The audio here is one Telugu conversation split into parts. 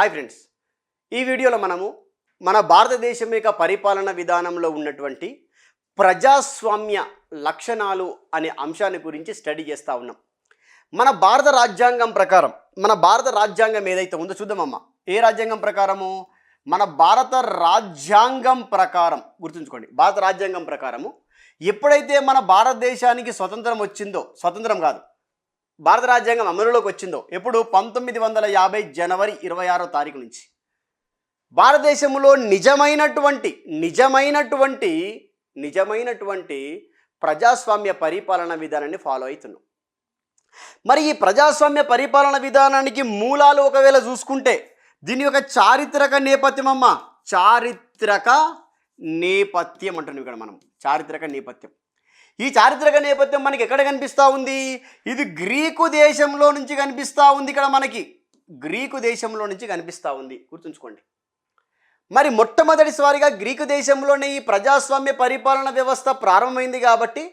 హాయ్ ఫ్రెండ్స్ ఈ వీడియోలో మనము మన భారతదేశం యొక్క పరిపాలన విధానంలో ఉన్నటువంటి ప్రజాస్వామ్య లక్షణాలు అనే అంశాన్ని గురించి స్టడీ చేస్తూ ఉన్నాం. మన భారత రాజ్యాంగం ప్రకారం మన భారత రాజ్యాంగం ఏదైతే ఉందో చూద్దామమ్మా. ఏ రాజ్యాంగం ప్రకారము? మన భారత రాజ్యాంగం ప్రకారం గుర్తుంచుకోండి. భారత రాజ్యాంగం ప్రకారము ఎప్పుడైతే మన భారతదేశానికి స్వతంత్రం వచ్చిందో స్వతంత్రం కాదు భారత రాజ్యాంగం అమలులోకి వచ్చిందో ఎప్పుడు? పంతొమ్మిది వందల యాభై జనవరి ఇరవై ఆరో తారీఖు నుంచి. భారతదేశంలో నిజమైనటువంటి నిజమైనటువంటి నిజమైనటువంటి ప్రజాస్వామ్య పరిపాలన విధానాన్ని ఫాలో అవుతున్నాం. మరి ఈ ప్రజాస్వామ్య పరిపాలన విధానానికి మూలాలు ఒకవేళ చూసుకుంటే దీని యొక్క చారిత్రక నేపథ్యం అమ్మ చారిత్రక నేపథ్యం అంటున్నాం ఇక్కడ మనం. చారిత్రక నేపథ్యం. ఈ చారిత్రక నేపథ్యం మనకి ఎక్కడ కనిపిస్తూ ఉంది? ఇది గ్రీకు దేశంలో నుంచి కనిపిస్తూ ఉంది ఇక్కడ మనకి. గ్రీకు దేశంలో నుంచి కనిపిస్తూ ఉంది. గుర్తుంచుకోండి. మరి మొట్టమొదటిసారిగా గ్రీకు దేశంలోనే ఈ ప్రజాస్వామ్య పరిపాలన వ్యవస్థ ప్రారంభమైంది కాబట్టి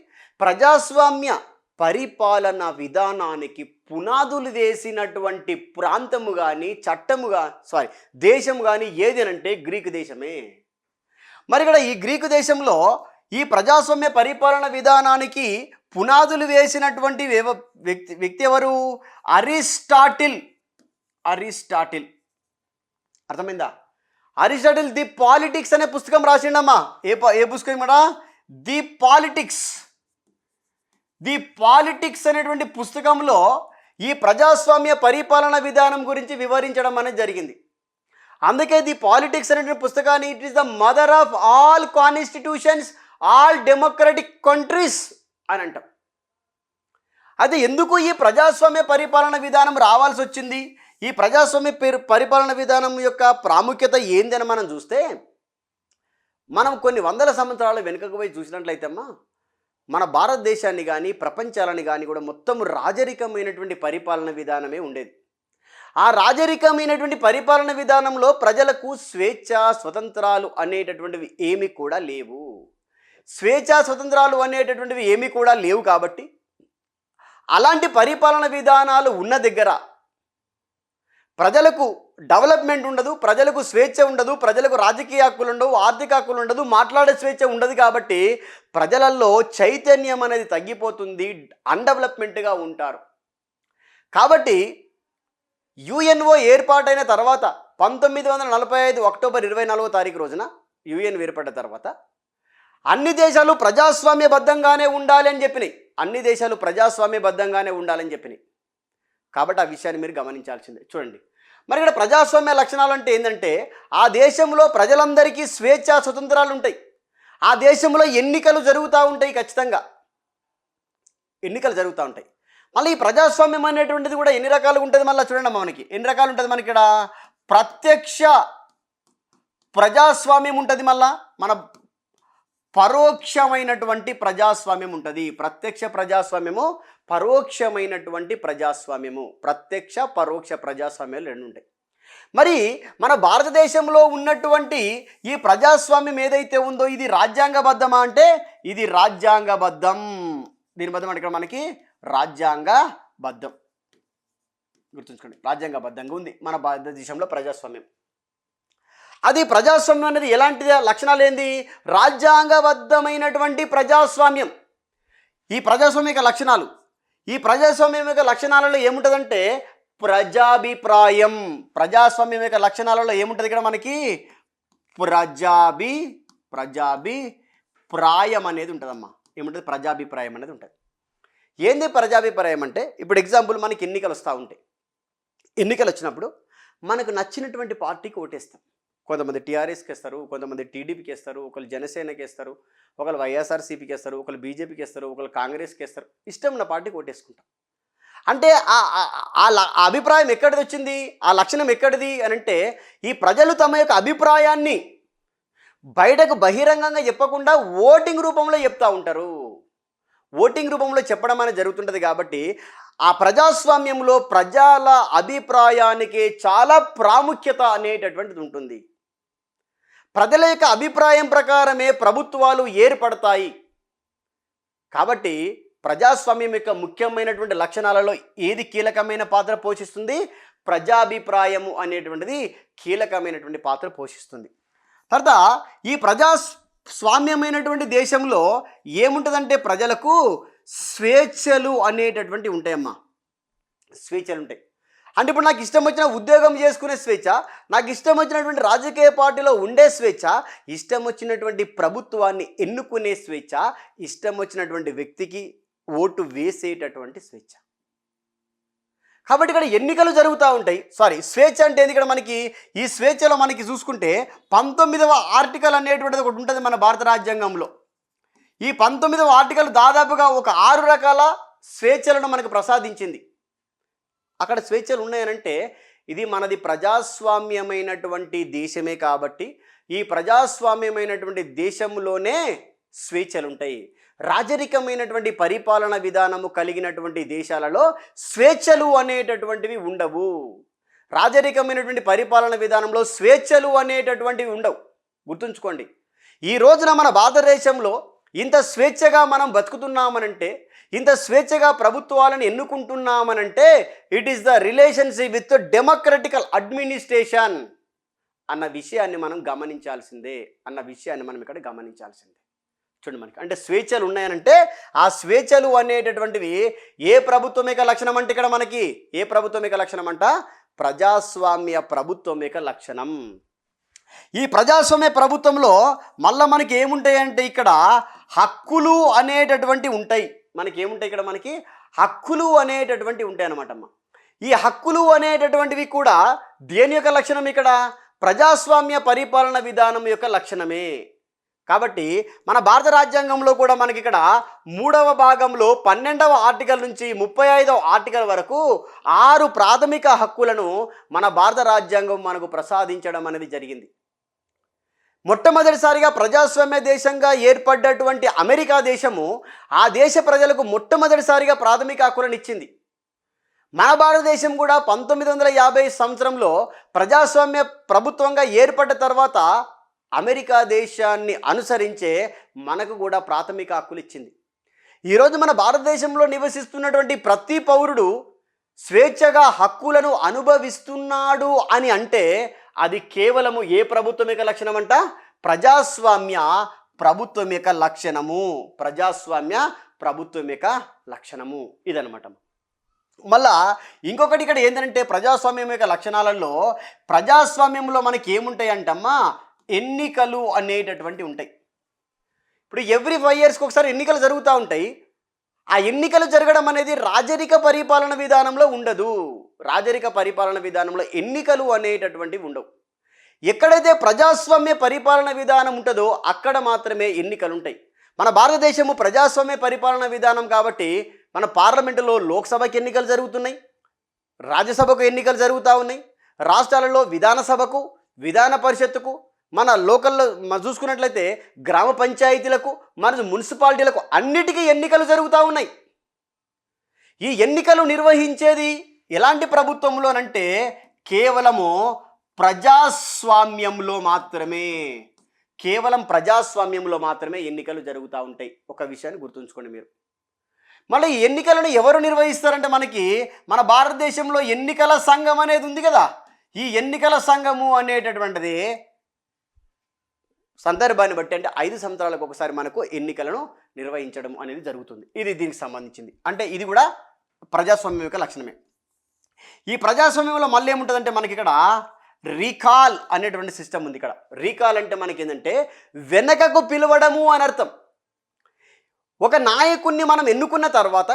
ప్రజాస్వామ్య పరిపాలన విధానానికి పునాదులు వేసినటువంటి ప్రాంతము కానీ చట్టముగా సారీ దేశం కానీ ఏదేనంటే గ్రీకు దేశమే. మరి ఇక్కడ ఈ గ్రీకు దేశంలో ఈ ప్రజాస్వామ్య పరిపాలన విధానానికి పునాదులు వేసినటువంటి వ్యవ వ్యక్తి వ్యక్తి ఎవరు? అరిస్టాటిల్. అరిస్టాటిల్. అర్థమైందా? అరిస్టాటిల్ ది పాలిటిక్స్ అనే పుస్తకం రాసిండమ్మా. ఏ ప- ఏ పుస్తకం కూడా? The politics. ది పాలిటిక్స్ అనేటువంటి పుస్తకంలో ఈ ప్రజాస్వామ్య పరిపాలన విధానం గురించి వివరించడం అనేది జరిగింది. అందుకే ది పాలిటిక్స్ అనేటువంటి పుస్తకాన్ని it is the mother of all constitutions all democratic countries అని అంటాం. అయితే ఎందుకు ఈ ప్రజాస్వామ్య పరిపాలన విధానం రావాల్సి వచ్చింది? ఈ ప్రజాస్వామ్య పెరు- పరిపాలన విధానం యొక్క ప్రాముఖ్యత ఏందని మనం చూస్తే మనం కొన్ని వందల సంవత్సరాల వెనుకకు పోయి చూసినట్లయితే అమ్మా మన భారతదేశాన్ని కానీ ప్రపంచాలని కానీ కూడా మొత్తం రాజరికమైనటువంటి పరిపాలన విధానమే ఉండేది. ఆ రాజరికమైనటువంటి పరిపాలన విధానంలో ప్రజలకు స్వేచ్ఛ స్వతంత్రాలు అనేటటువంటివి ఏమీ కూడా లేవు. స్వేచ్ఛ స్వతంత్రాలు అనేటటువంటివి ఏమీ కూడా లేవు కాబట్టి అలాంటి పరిపాలన విధానాలు ఉన్న దగ్గర ప్రజలకు డెవలప్మెంట్ ఉండదు ప్రజలకు స్వేచ్ఛ ఉండదు ప్రజలకు రాజకీయ హక్కులు ఉండవు ఆర్థిక హక్కులు ఉండదు మాట్లాడే స్వేచ్ఛ ఉండదు కాబట్టి ప్రజలలో చైతన్యం అనేది తగ్గిపోతుంది అన్డెవలప్మెంట్గా ఉంటారు. కాబట్టి యుఎన్ఓ ఏర్పాటైన తర్వాత పంతొమ్మిది వందల నలభై ఐదు అక్టోబర్ ఇరవై నాలుగో తారీఖు రోజున యుఎన్ ఏర్పడిన తర్వాత అన్ని దేశాలు ప్రజాస్వామ్యబద్ధంగానే ఉండాలి అని చెప్పినాయి. అన్ని దేశాలు ప్రజాస్వామ్యబద్ధంగానే ఉండాలని చెప్పినాయి. కాబట్టి ఆ విషయాన్ని మీరు గమనించాల్సిందే. చూడండి. మరి ఇక్కడ ప్రజాస్వామ్య లక్షణాలు అంటే ఏంటంటే ఆ దేశంలో ప్రజలందరికీ స్వేచ్ఛ స్వతంత్రాలు ఉంటాయి. ఆ దేశంలో ఎన్నికలు జరుగుతూ ఉంటాయి ఖచ్చితంగా. ఎన్నికలు జరుగుతూ ఉంటాయి. మళ్ళీ ఈ ప్రజాస్వామ్యం అనేటువంటిది కూడా ఎన్ని రకాలుగా ఉంటుంది మళ్ళీ చూడండి మనకి. ఎన్ని రకాలు ఉంటుంది మనకి ఇక్కడ? ప్రత్యక్ష ప్రజాస్వామ్యం ఉంటుంది మళ్ళా మన పరోక్షమైనటువంటి ప్రజాస్వామ్యం ఉంటుంది. ప్రత్యక్ష ప్రజాస్వామ్యము పరోక్షమైనటువంటి ప్రజాస్వామ్యము. ప్రత్యక్ష పరోక్ష ప్రజాస్వామ్యాలు రెండు ఉంటాయి. మరి మన భారతదేశంలో ఉన్నటువంటి ఈ ప్రజాస్వామ్యం ఏదైతే ఉందో ఇది రాజ్యాంగబద్ధమా అంటే ఇది రాజ్యాంగబద్ధం. దీని బద్దం అంటే ఇక్కడ మనకి రాజ్యాంగబద్ధం. గుర్తుంచుకోండి రాజ్యాంగబద్ధంగా ఉంది మన భారతదేశంలో ప్రజాస్వామ్యం. అది ప్రజాస్వామ్యం అనేది ఎలాంటి లక్షణాలు ఏంది? రాజ్యాంగబద్ధమైనటువంటి ప్రజాస్వామ్యం. ఈ ప్రజాస్వామ్య లక్షణాలు. ఈ ప్రజాస్వామ్యం యొక్క లక్షణాలలో ఏముంటుందంటే ప్రజాభిప్రాయం. ప్రజాస్వామ్యం యొక్క లక్షణాలలో ఏముంటుంది ఇక్కడ మనకి? ప్రజాభి ప్రజాభి ప్రాయం అనేది ఉంటుందమ్మా. ఏముంటుంది? ప్రజాభిప్రాయం అనేది ఉంటుంది. ఏంది ప్రజాభిప్రాయం అంటే? ఇప్పుడు ఎగ్జాంపుల్ మనకి ఎన్నికలు వస్తూ ఉంటాయి. ఎన్నికలు వచ్చినప్పుడు మనకు నచ్చినటువంటి పార్టీకి ఓటేస్తాం. కొంతమంది టీఆర్ఎస్కి వేస్తారు కొంతమంది టీడీపీకి వేస్తారు ఒకళ్ళు జనసేనకి ఇస్తారు ఒకళ్ళు వైఎస్ఆర్సీపీకి ఇస్తారు ఒకళ్ళు బీజేపీకి ఇస్తారు ఒకళ్ళు కాంగ్రెస్కి వేస్తారు ఇష్టం ఉన్న పార్టీకి ఓటేసుకుంటాం. అంటే ఆ- ల- అభిప్రాయం ఎక్కడిది వచ్చింది? ఆ లక్షణం ఎక్కడిది అని అంటే ఈ ప్రజలు తమ యొక్క అభిప్రాయాన్ని బయటకు బహిరంగంగా చెప్పకుండా ఓటింగ్ రూపంలో చెప్తూ ఉంటారు. ఓటింగ్ రూపంలో చెప్పడం అనేది జరుగుతుంటుంది కాబట్టి ఆ ప్రజాస్వామ్యంలో ప్రజల అభిప్రాయానికి చాలా ప్రాముఖ్యత అనేటటువంటిది ఉంటుంది. ప్రజల యొక్క అభిప్రాయం ప్రకారమే ప్రభుత్వాలు ఏర్పడతాయి. కాబట్టి ప్రజాస్వామ్యం యొక్క ముఖ్యమైనటువంటి లక్షణాలలో ఏది కీలకమైన పాత్ర పోషిస్తుంది? ప్రజాభిప్రాయము అనేటువంటిది కీలకమైనటువంటి పాత్ర పోషిస్తుంది. తర్వాత ఈ ప్రజా స్వామ్యమైనటువంటి దేశంలో ఏముంటుందంటే ప్రజలకు స్వేచ్ఛలు అనేటటువంటి ఉంటాయమ్మా. స్వేచ్ఛలు ఉంటాయి. అంటే ఇప్పుడు నాకు ఇష్టం వచ్చిన ఉద్యోగం చేసుకునే స్వేచ్ఛ నాకు ఇష్టం వచ్చినటువంటి రాజకీయ పార్టీలో ఉండే స్వేచ్ఛ ఇష్టం వచ్చినటువంటి ప్రభుత్వాన్ని ఎన్నుకునే స్వేచ్ఛ ఇష్టం వచ్చినటువంటి వ్యక్తికి ఓటు వేసేటటువంటి స్వేచ్ఛ. కాబట్టి ఇక్కడ ఎన్నికలు జరుగుతూ ఉంటాయి. సారీ స్వేచ్ఛ అంటే ఏంది? ఇక్కడ మనకి ఈ స్వేచ్ఛలో మనకి చూసుకుంటే పంతొమ్మిదవ ఆర్టికల్ అనేటువంటిది ఒకటి ఉంటుంది మన భారత రాజ్యాంగంలో. ఈ పంతొమ్మిదవ ఆర్టికల్ దాదాపుగా ఒక ఆరు రకాల స్వేచ్ఛలను మనకు ప్రసాదించింది. అక్కడ స్వేచ్ఛలు ఉన్నాయనంటే ఇది మనది ప్రజాస్వామ్యమైనటువంటి దేశమే కాబట్టి ఈ ప్రజాస్వామ్యమైనటువంటి దేశంలోనే స్వేచ్ఛలు ఉంటాయి రాజరికమైనటువంటి పరిపాలన విధానము కలిగినటువంటి దేశాలలో స్వేచ్ఛలు అనేటటువంటివి ఉండవు. రాజరికమైనటువంటి పరిపాలన విధానంలో స్వేచ్ఛలు అనేటటువంటివి ఉండవు. గుర్తుంచుకోండి. ఈ రోజున మన భారతదేశంలో ఇంత స్వేచ్ఛగా మనం బతుకుతున్నామనంటే ఇంత స్వేచ్ఛగా ప్రభుత్వాలను ఎన్నుకుంటున్నామనంటే it is the relationship with democratical administration అన్న విషయాన్ని మనం గమనించాల్సిందే అన్న విషయాన్ని మనం ఇక్కడ గమనించాల్సిందే. చూడండి మనకి అంటే స్వేచ్ఛలు ఉన్నాయనంటే ఆ స్వేచ్ఛలు అనేటటువంటివి ఏ ప్రభుత్వం యొక్క లక్షణం అంటే ఇక్కడ మనకి? ఏ ప్రభుత్వం యొక్క లక్షణం అంట? ప్రజాస్వామ్య ప్రభుత్వం యొక్క లక్షణం. ఈ ప్రజాస్వామ్య ప్రభుత్వంలో మళ్ళీ మనకి ఏముంటాయంటే ఇక్కడ హక్కులు అనేటటువంటి ఉంటాయి. మనకి ఏముంటాయి ఇక్కడ మనకి? హక్కులు అనేటటువంటి ఉంటాయి అన్నమాట అమ్మ ఈ హక్కులు అనేటటువంటివి కూడా దేని యొక్క లక్షణం ఇక్కడ? ప్రజాస్వామ్య పరిపాలన విధానం యొక్క లక్షణమే. కాబట్టి మన భారత రాజ్యాంగంలో కూడా మనకి ఇక్కడ మూడవ భాగంలో పన్నెండవ ఆర్టికల్ నుంచి ముప్పై ఐదవ ఆర్టికల్ వరకు ఆరు ప్రాథమిక హక్కులను మన భారత రాజ్యాంగం మనకు ప్రసాదించడం అనేది జరిగింది. మొట్టమొదటిసారిగా ప్రజాస్వామ్య దేశంగా ఏర్పడ్డటువంటి అమెరికా దేశము ఆ దేశ ప్రజలకు మొట్టమొదటిసారిగా ప్రాథమిక హక్కులను ఇచ్చింది. మన భారతదేశం కూడా పంతొమ్మిది వందల యాభై సంవత్సరంలో ప్రజాస్వామ్య ప్రభుత్వంగా ఏర్పడ్డ తర్వాత అమెరికా దేశాన్ని అనుసరించే మనకు కూడా ప్రాథమిక హక్కులు ఇచ్చింది. ఈరోజు మన భారతదేశంలో నివసిస్తున్నటువంటి ప్రతి పౌరుడు స్వేచ్ఛగా హక్కులను అనుభవిస్తున్నాడు అని అంటే అది కేవలము ఏ ప్రభుత్వం యొక్క లక్షణం అంట ప్రజాస్వామ్య ప్రభుత్వం యొక్క లక్షణము. ప్రజాస్వామ్య ప్రభుత్వం యొక్క లక్షణము. ఇదనమాట మళ్ళా ఇంకొకటి ఇక్కడ ఏంటంటే ప్రజాస్వామ్యం యొక్క లక్షణాలలో ప్రజాస్వామ్యంలో మనకి ఏముంటాయి అంటమ్మా ఎన్నికలు అనేటటువంటి ఉంటాయి. ఇప్పుడు ఎవ్రీ ఫైవ్ ఇయర్స్కి ఒకసారి ఎన్నికలు జరుగుతూ ఉంటాయి. ఆ ఎన్నికలు జరగడం అనేది రాజరిక పరిపాలన విధానంలో ఉండదు. రాజరిక పరిపాలన విధానంలో ఎన్నికలు అనేటటువంటివి ఉండవు. ఎక్కడైతే ప్రజాస్వామ్య పరిపాలన విధానం ఉంటుందో అక్కడ మాత్రమే ఎన్నికలు ఉంటాయి. మన భారతదేశము ప్రజాస్వామ్య పరిపాలన విధానం కాబట్టి మన పార్లమెంటులో లోక్సభకి ఎన్నికలు జరుగుతున్నాయి. రాజ్యసభకు ఎన్నికలు జరుగుతూ ఉన్నాయి. రాష్ట్రాలలో విధానసభకు విధాన పరిషత్తుకు మన లోకల్లో మనం చూసుకున్నట్లయితే గ్రామ పంచాయతీలకు మన మున్సిపాలిటీలకు అన్నిటికీ ఎన్నికలు జరుగుతూ ఉన్నాయి. ఈ ఎన్నికలు నిర్వహించేది ఎలాంటి ప్రభుత్వంలోనంటే కేవలము ప్రజాస్వామ్యంలో మాత్రమే. కేవలం ప్రజాస్వామ్యంలో మాత్రమే ఎన్నికలు జరుగుతూ ఉంటాయి. ఒక విషయాన్ని గుర్తుంచుకోండి మీరు. మళ్ళీ ఈ ఎన్నికలను ఎవరు నిర్వహిస్తారంటే మనకి మన భారతదేశంలో ఎన్నికల సంఘం అనేది ఉంది కదా. ఈ ఎన్నికల సంఘము అనేటటువంటిది సందర్భాన్ని బట్టి అంటే ఐదు సంవత్సరాలకు ఒకసారి మనకు ఎన్నికలను నిర్వహించడం అనేది జరుగుతుంది. ఇది దీనికి సంబంధించింది. అంటే ఇది కూడా ప్రజాస్వామ్యం యొక్క లక్షణమే. ఈ ప్రజాస్వామ్యంలో మళ్ళీ ఏముంటుందంటే మనకి ఇక్కడ రీకాల్ అనేటువంటి సిస్టమ్ ఉంది ఇక్కడ. రీకాల్ అంటే మనకి ఏంటంటే వెనకకు పిలవడము అని అర్థం. ఒక నాయకుణ్ణి మనం ఎన్నుకున్న తర్వాత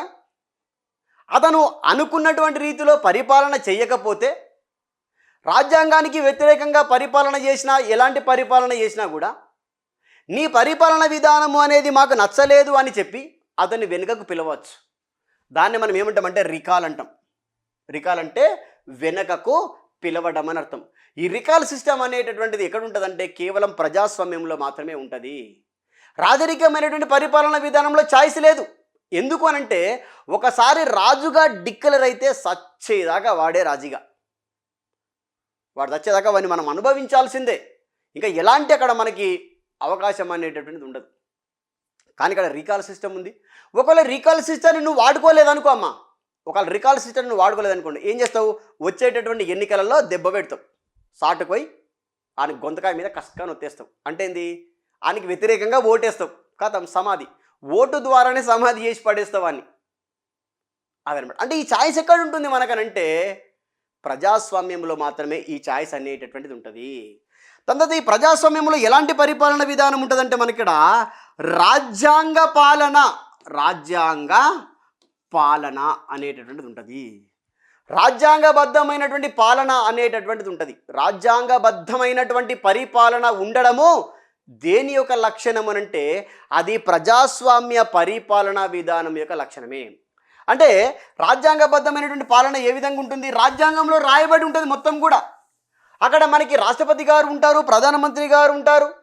అతను అనుకున్నటువంటి రీతిలో పరిపాలన చేయకపోతే రాజ్యాంగానికి వ్యతిరేకంగా పరిపాలన చేసినా ఎలాంటి పరిపాలన చేసినా కూడా నీ పరిపాలన విధానము అనేది మాకు నచ్చలేదు అని చెప్పి అతన్ని వెనుకకు పిలవచ్చు. దాన్ని మనం ఏమంటామంటే రికాల్ అంటాం. రికాల్ అంటే వెనకకు పిలవడం అని అర్థం. ఈ రికాల్ సిస్టమ్ అనేటటువంటిది ఎక్కడ ఉంటుందంటే కేవలం ప్రజాస్వామ్యంలో మాత్రమే ఉంటుంది. రాజరికమైనటువంటి పరిపాలన విధానంలో ఛాయిస్ లేదు. ఎందుకు అనంటే ఒకసారి రాజుగా డిక్లర్ అయితే సచ్చేదాకా వాడే రాజుగా. వాడు చచ్చేదాకా వాడిని మనం అనుభవించాల్సిందే. ఇంకా ఎలాంటి అక్కడ మనకి అవకాశం అనేటటువంటిది ఉండదు. కానీ ఇక్కడ రీకాల్ సిస్టమ్ ఉంది. ఒకవేళ రీకాల్ సిస్టమ్ని నువ్వు వాడుకోలేదనుకో అమ్మా. ఒకవేళ రికాల్ సిస్టమ్ని వాడుకోలేదనుకోండి ఏం చేస్తావు? వచ్చేటటువంటి ఎన్నికలలో దెబ్బ పెడతావు. సాటుపోయి ఆయన గొంతకాయ మీద కసకాన్ని ఒత్తేస్తావు అంటే ఏంది? ఆయనకి వ్యతిరేకంగా ఓటేస్తావు. కథం సమాధి. ఓటు ద్వారానే సమాధి చేసి పడేస్తావు అని అదనమాట. అంటే ఈ ఛాయిస్ ఎక్కడ ఉంటుంది మనకనంటే ప్రజాస్వామ్యంలో మాత్రమే ఈ ఛాయిస్ అనేటటువంటిది ఉంటుంది. తర్వాత ఈ ప్రజాస్వామ్యంలో ఎలాంటి పరిపాలన విధానం ఉంటుందంటే మనకిక్కడ రాజ్యాంగ పాలన రాజ్యాంగ పాలన అనేటటువంటిది ఉంటుంది. రాజ్యాంగబద్ధమైనటువంటి పాలన అనేటటువంటిది ఉంటుంది. రాజ్యాంగబద్ధమైనటువంటి పరిపాలన ఉండడము దేని యొక్క లక్షణం అనంటే అది ప్రజాస్వామ్య పరిపాలన విధానం యొక్క లక్షణమే. అంటే రాజ్యాంగబద్ధమైనటువంటి పాలన ఏ విధంగా ఉంటుంది? రాజ్యాంగంలో రాయబడి ఉంటుంది మొత్తం కూడా. అక్కడ మనకి రాష్ట్రపతి గారు ఉంటారు ప్రధానమంత్రి గారు ఉంటారు.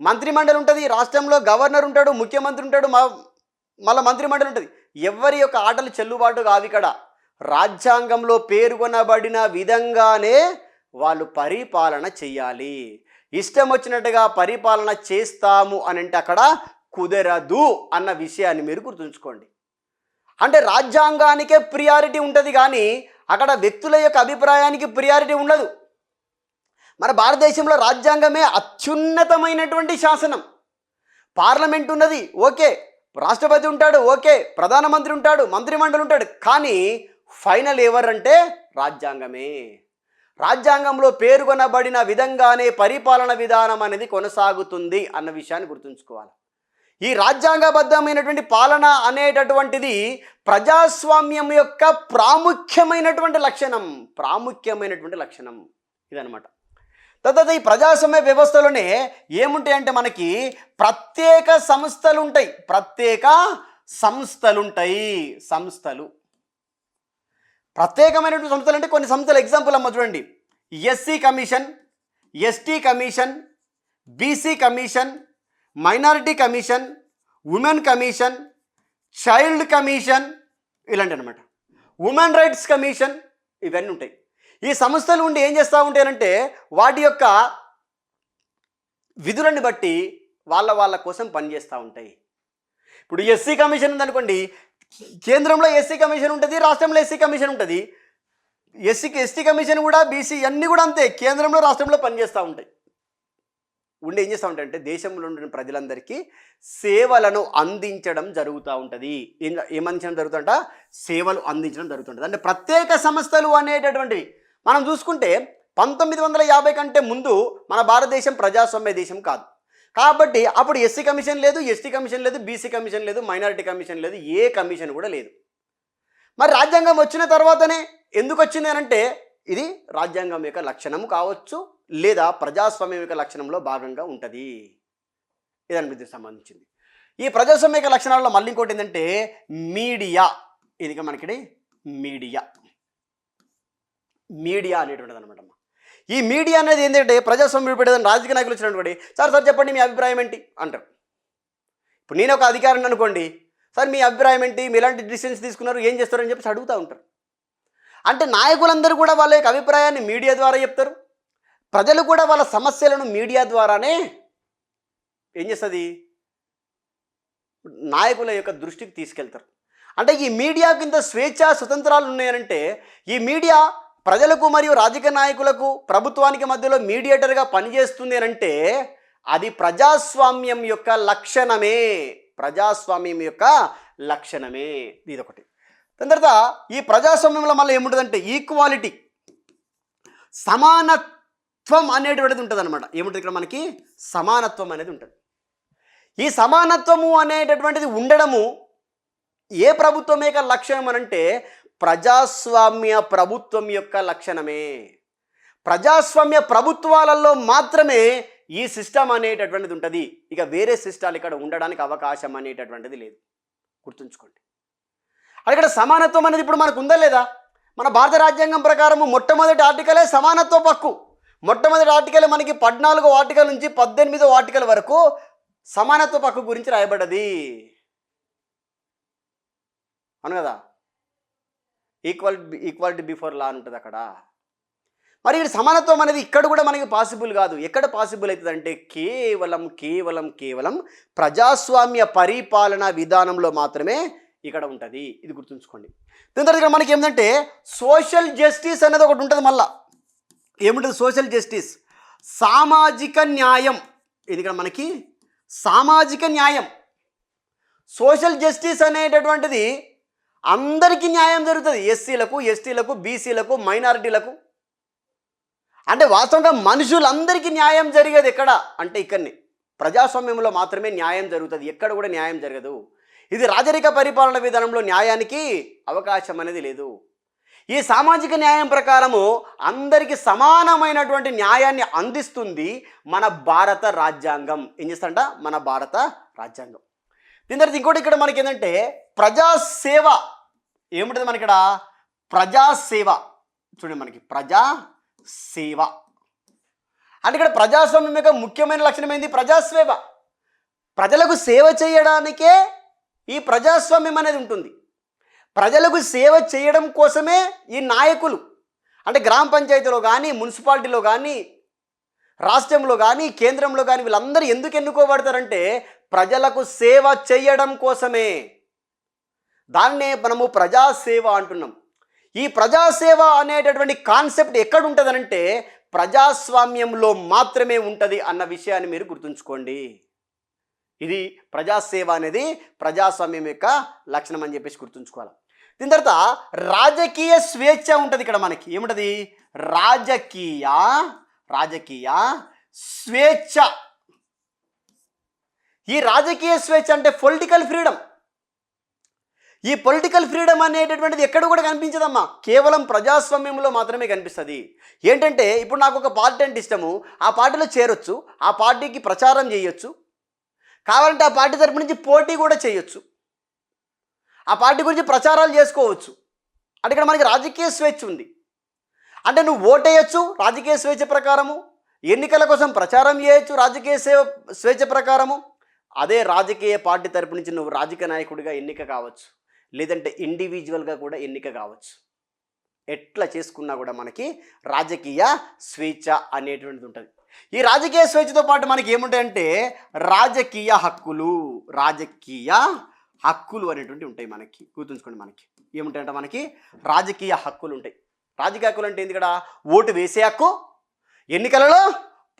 మంత్రిమండలి ఉంటుంది రాష్ట్రంలో గవర్నర్ ఉంటాడు ముఖ్యమంత్రి ఉంటాడు మ- మళ్ళీ మంత్రిమండలి ఉంటుంది. ఎవరి యొక్క ఆటలు చెల్లుబాటు కావు ఇక్కడ. రాజ్యాంగంలో పేర్కొనబడిన విధంగానే వాళ్ళు పరిపాలన చెయ్యాలి. ఇష్టం వచ్చినట్టుగా పరిపాలన చేస్తాము అని అంటే అక్కడ కుదరదు అన్న విషయాన్ని మీరు గుర్తుంచుకోండి. అంటే రాజ్యాంగానికే ప్రియారిటీ ఉంటుంది కానీ అక్కడ వ్యక్తుల యొక్క అభిప్రాయానికి ప్రియారిటీ ఉండదు. మన భారతదేశంలో రాజ్యాంగమే అత్యున్నతమైనటువంటి శాసనం. పార్లమెంట్ ఉన్నది ఓకే. రాష్ట్రపతి ఉంటాడు ఓకే. ప్రధానమంత్రి ఉంటాడు మంత్రిమండలి ఉంటాడు కానీ ఫైనల్ ఎవరంటే రాజ్యాంగమే. రాజ్యాంగంలో పేర్కొనబడిన విధంగానే పరిపాలన విధానం అనేది కొనసాగుతుంది అన్న విషయాన్ని గుర్తుంచుకోవాలి. ఈ రాజ్యాంగబద్ధమైనటువంటి పాలన అనేటటువంటిది ప్రజాస్వామ్యం యొక్క ప్రాముఖ్యమైనటువంటి లక్షణం. ప్రాముఖ్యమైనటువంటి లక్షణం. ఇదనమాట తర్వాత ఈ ప్రజాస్వామ్య వ్యవస్థలోనే ఏముంటాయంటే మనకి ప్రత్యేక సంస్థలు ఉంటాయి ప్రత్యేక సంస్థలుంటాయి. సంస్థలు. ప్రత్యేకమైనటువంటి సంస్థలు అంటే కొన్ని సంస్థలు ఎగ్జాంపుల్ అమ్మ చూడండి. SC commission ST commission BC commission minority commission women commission child commission ఇలాంటి అనమాట ఉమెన్ రైట్స్ కమిషన్ ఇవన్నీ ఉంటాయి ఈ సంస్థలు ఉండి ఏం చేస్తూ ఉంటారంటే వాటి యొక్క విధులను బట్టి వాళ్ళ వాళ్ళ కోసం పనిచేస్తూ ఉంటాయి. ఇప్పుడు ఎస్సీ కమిషన్ ఉందనుకోండి కేంద్రంలో ఎస్సీ కమిషన్ ఉంటుంది రాష్ట్రంలో ఎస్సీ కమిషన్ ఉంటుంది. ఎస్సీకి ఎస్టీ కమిషన్ కూడా బీసీ అన్నీ కూడా అంతే కేంద్రంలో రాష్ట్రంలో పనిచేస్తూ ఉంటాయి. ఉండి ఏం చేస్తూ ఉంటాయంటే దేశంలో ఉండిన ప్రజలందరికీ సేవలను అందించడం జరుగుతూ ఉంటుంది. ఏం ఏమందించడం జరుగుతుంట సేవలు అందించడం జరుగుతుంటుంది. అంటే ప్రత్యేక సంస్థలు అనేటటువంటివి మనం చూసుకుంటే పంతొమ్మిది వందల యాభై కంటే ముందు మన భారతదేశం ప్రజాస్వామ్య దేశం కాదు. కాబట్టి అప్పుడు ఎస్సీ కమిషన్ లేదు ఎస్టీ కమిషన్ లేదు బీసీ కమిషన్ లేదు మైనారిటీ కమిషన్ లేదు ఏ కమిషన్ కూడా లేదు. మరి రాజ్యాంగం వచ్చిన తర్వాతనే ఎందుకు వచ్చింది అంటే ఇది రాజ్యాంగం యొక్క లక్షణం కావచ్చు లేదా ప్రజాస్వామ్యం యొక్క లక్షణంలో భాగంగా ఉంటుంది. ఇదని దీనికి సంబంధించింది. ఈ ప్రజాస్వామ్య లక్షణాల్లో మళ్ళీ ఇంకోటి ఏంటంటే మీడియా. ఇది మనకి మీడియా. మీడియా అనేటువంటిది అనమాట ఈ మీడియా అనేది ఏంటంటే ప్రజాస్వామ్యం పెట్టేదని రాజకీయ నాయకులు వచ్చినటువంటి సార్ సార్ చెప్పండి మీ అభిప్రాయం ఏంటి? అంటారు. ఇప్పుడు నేను ఒక అధికారిని అనుకోండి సార్ మీ అభిప్రాయం ఏంటి? మీ ఎలాంటి డిసిషన్స్ తీసుకున్నారు? ఏం చేస్తారని చెప్పేసి అడుగుతూ ఉంటారు. అంటే నాయకులందరూ కూడా వాళ్ళ యొక్క అభిప్రాయాన్ని మీడియా ద్వారా చెప్తారు. ప్రజలు కూడా వాళ్ళ సమస్యలను మీడియా ద్వారానే ఏం చేస్తుంది? నాయకుల యొక్క దృష్టికి తీసుకెళ్తారు. అంటే ఈ మీడియా కింద స్వేచ్ఛ స్వతంత్రాలు ఉన్నాయనంటే ఈ మీడియా ప్రజలకు మరియు రాజకీయ నాయకులకు ప్రభుత్వానికి మధ్యలో మీడియేటర్గా పనిచేస్తుంది అని అంటే అది ప్రజాస్వామ్యం యొక్క లక్షణమే. ప్రజాస్వామ్యం యొక్క లక్షణమే. ఇదొకటి. దాని తర్వాత ఈ ప్రజాస్వామ్యంలో మళ్ళీ ఏముంటుందంటే ఈక్వాలిటీ. సమానత్వం అనేటువంటిది ఉంటుంది అనమాట ఏముంటుంది ఇక్కడ మనకి? సమానత్వం అనేది ఉంటుంది. ఈ సమానత్వము అనేటటువంటిది ఉండడము ఏ ప్రభుత్వం యొక్క లక్ష్యం అనంటే ప్రజాస్వామ్య ప్రభుత్వం యొక్క లక్షణమే. ప్రజాస్వామ్య ప్రభుత్వాలలో మాత్రమే ఈ సిస్టమ్ అనేటటువంటిది ఉంటుంది. ఇక వేరే సిస్టాలు ఇక్కడ ఉండడానికి అవకాశం అనేటటువంటిది లేదు. గుర్తుంచుకోండి. అది ఇక్కడ సమానత్వం అనేది ఇప్పుడు మనకు ఉందా లేదా? మన భారత రాజ్యాంగం ప్రకారము మొట్టమొదటి ఆర్టికలే సమానత్వ హక్కు. మొట్టమొదటి ఆర్టికల్ మనకి పద్నాలుగో ఆర్టికల్ నుంచి పద్దెనిమిదో ఆర్టికల్ వరకు సమానత్వ హక్కు గురించి రాయబడ్డది. అవును కదా? ఈక్వల్ ఈక్వాలిటీ బిఫోర్ లా ఉంటుంది అక్కడ. మరి సమానత్వం అనేది ఇక్కడ కూడా మనకి పాసిబుల్ కాదు. ఎక్కడ పాసిబుల్ అవుతుంది అంటే కేవలం కేవలం కేవలం ప్రజాస్వామ్య పరిపాలన విధానంలో మాత్రమే ఇక్కడ ఉంటుంది. ఇది గుర్తుంచుకోండి. దీని తర్వాత ఇక్కడ మనకి ఏంటంటే సోషల్ జస్టిస్ అనేది ఒకటి ఉంటుంది మళ్ళా. ఏముంటుంది సోషల్ జస్టిస్ సామాజిక న్యాయం. ఇది ఇక్కడ మనకి సామాజిక న్యాయం. సోషల్ జస్టిస్ అనేటటువంటిది అందరికీ న్యాయం జరుగుతుంది. ఎస్సీలకు ఎస్టీలకు బీసీలకు మైనారిటీలకు. అంటే వాస్తవంగా మనుషులందరికీ న్యాయం జరిగేది ఎక్కడ? అంటే ఇక్కడనే. ప్రజాస్వామ్యంలో మాత్రమే న్యాయం జరుగుతుంది. ఎక్కడ కూడా న్యాయం జరగదు. ఇది రాజరిక పరిపాలన విధానంలో న్యాయానికి అవకాశం అనేది లేదు. ఈ సామాజిక న్యాయం ప్రకారము అందరికీ సమానమైనటువంటి న్యాయాన్ని అందిస్తుంది మన భారత రాజ్యాంగం. ఏం చేస్తంట మన భారత రాజ్యాంగం. దీని తర్వాత ఇంకోటి ఇక్కడ మనకి ఏంటంటే ప్రజాసేవ. ఏముంటుంది మనకి ఇక్కడ ప్రజాసేవ. చూడండి మనకి ప్రజా సేవ అంటే ఇక్కడ ప్రజాస్వామ్యం యొక్క ముఖ్యమైన లక్షణం ఏంది? ప్రజాసేవ. ప్రజలకు సేవ చేయడానికే ఈ ప్రజాస్వామ్యం అనేది ఉంటుంది. ప్రజలకు సేవ చేయడం కోసమే ఈ నాయకులు అంటే గ్రామ పంచాయతీలో కానీ మున్సిపాలిటీలో కానీ రాష్ట్రంలో కానీ కేంద్రంలో కానీ వీళ్ళందరూ ఎందుకు ఎన్నుకోబడతారంటే ప్రజలకు సేవ చేయడం కోసమే. దాన్నే మనము ప్రజాసేవ అంటున్నాం. ఈ ప్రజాసేవ అనేటటువంటి కాన్సెప్ట్ ఎక్కడ ఉంటుందనంటే ప్రజాస్వామ్యంలో మాత్రమే ఉంటుంది అన్న విషయాన్ని మీరు గుర్తుంచుకోండి. ఇది ప్రజాసేవ అనేది ప్రజాస్వామ్యం యొక్క లక్షణం అని చెప్పేసి గుర్తుంచుకోవాలి. దీని తర్వాత రాజకీయ స్వేచ్ఛ ఉంటుంది ఇక్కడ మనకి. ఏముంటుంది? రాజకీయ రాజకీయ స్వేచ్ఛ. ఈ రాజకీయ స్వేచ్ఛ అంటే పొలిటికల్ ఫ్రీడమ్. ఈ పొలిటికల్ ఫ్రీడమ్ అనేటటువంటిది ఎక్కడ కూడా కనిపించదమ్మా. కేవలం ప్రజాస్వామ్యంలో మాత్రమే కనిపిస్తుంది. ఏంటంటే ఇప్పుడు నాకు ఒక పార్టీ అంటే ఇష్టము. ఆ పార్టీలో చేరొచ్చు. ఆ పార్టీకి ప్రచారం చేయొచ్చు. కావాలంటే ఆ పార్టీ తరపు నుంచి పోటీ కూడా చేయొచ్చు. ఆ పార్టీ గురించి ప్రచారాలు చేసుకోవచ్చు. అంటే ఇక్కడ మనకి రాజకీయ స్వేచ్ఛ ఉంది. అంటే నువ్వు ఓటేయచ్చు రాజకీయ స్వేచ్ఛ ప్రకారము. ఎన్నికల కోసం ప్రచారం చేయొచ్చు రాజకీయ సేవ స్వేచ్ఛ ప్రకారము. అదే రాజకీయ పార్టీ తరపు నుంచి నువ్వు రాజకీయ నాయకుడిగా ఎన్నిక కావచ్చు. లేదంటే ఇండివిజువల్గా కూడా ఎన్నిక కావచ్చు. ఎట్లా చేసుకున్నా కూడా మనకి రాజకీయ స్వేచ్ఛ అనేటువంటిది ఉంటుంది. ఈ రాజకీయ స్వేచ్ఛతో పాటు మనకి ఏముంటాయంటే రాజకీయ హక్కులు రాజకీయ హక్కులు అనేటువంటి ఉంటాయి మనకి. గుర్తుంచుకోండి మనకి. ఏముంటాయంటే మనకి? రాజకీయ హక్కులు ఉంటాయి. రాజకీయ హక్కులు అంటే ఏంది ఇక్కడ? ఓటు వేసే హక్కు ఎన్నికలలో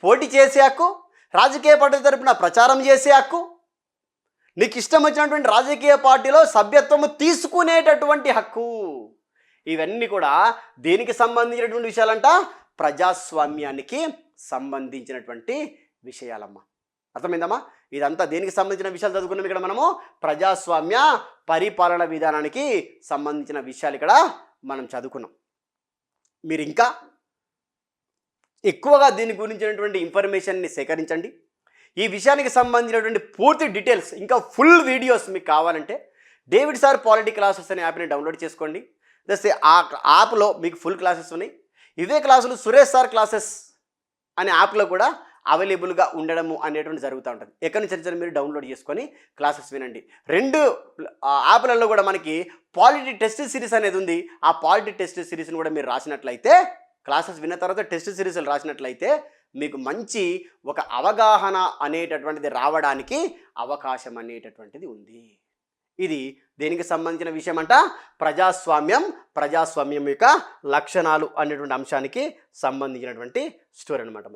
పోటీ చేసే హక్కు రాజకీయ పార్టీ తరపున ప్రచారం చేసే హక్కు నీకు ఇష్టం వచ్చినటువంటి రాజకీయ పార్టీలో సభ్యత్వము తీసుకునేటటువంటి హక్కు. ఇవన్నీ కూడా దేనికి సంబంధించినటువంటి విషయాలంట? ప్రజాస్వామ్యానికి సంబంధించినటువంటి విషయాలమ్మా. అర్థమైందమ్మా? ఇదంతా దేనికి సంబంధించిన విషయాలు చదువుకున్నాం ఇక్కడ మనము? ప్రజాస్వామ్య పరిపాలన విధానానికి సంబంధించిన విషయాలు ఇక్కడ మనం చదువుకున్నాం. మీరు ఇంకా ఎక్కువగా దీని గురించినటువంటి ఇన్ఫర్మేషన్ని సేకరించండి. ఈ విషయానికి సంబంధించినటువంటి పూర్తి డీటెయిల్స్ ఇంకా ఫుల్ వీడియోస్ మీకు కావాలంటే డేవిడ్ సార్ పాలిటీ క్లాసెస్ అనే యాప్ని డౌన్లోడ్ చేసుకోండి. జస్ట్ ఆ యాప్లో మీకు ఫుల్ క్లాసెస్ ఉన్నాయి. ఇవే క్లాసులు సురేష్ సార్ క్లాసెస్ అనే యాప్లో కూడా అవైలబుల్గా ఉండడము అనేటువంటి జరుగుతూ ఉంటుంది. ఎక్కడి నుంచి మీరు డౌన్లోడ్ చేసుకొని క్లాసెస్ వినండి. రెండు యాప్లలో కూడా మనకి పాలిటీ టెస్ట్ సిరీస్ అనేది ఉంది. ఆ పాలిటీ టెస్ట్ సిరీస్ని కూడా మీరు రాసినట్లయితే క్లాసెస్ విన్న తర్వాత టెస్ట్ సిరీస్లు రాసినట్లయితే మీకు మంచి ఒక అవగాహన అనేటటువంటిది రావడానికి అవకాశం అనేటటువంటిది ఉంది. ఇది దేనికి సంబంధించిన విషయం అంట ప్రజాస్వామ్యం ప్రజాస్వామ్యం యొక్క లక్షణాలు అనేటువంటి అంశానికి సంబంధించినటువంటి స్టోరీ అనమాట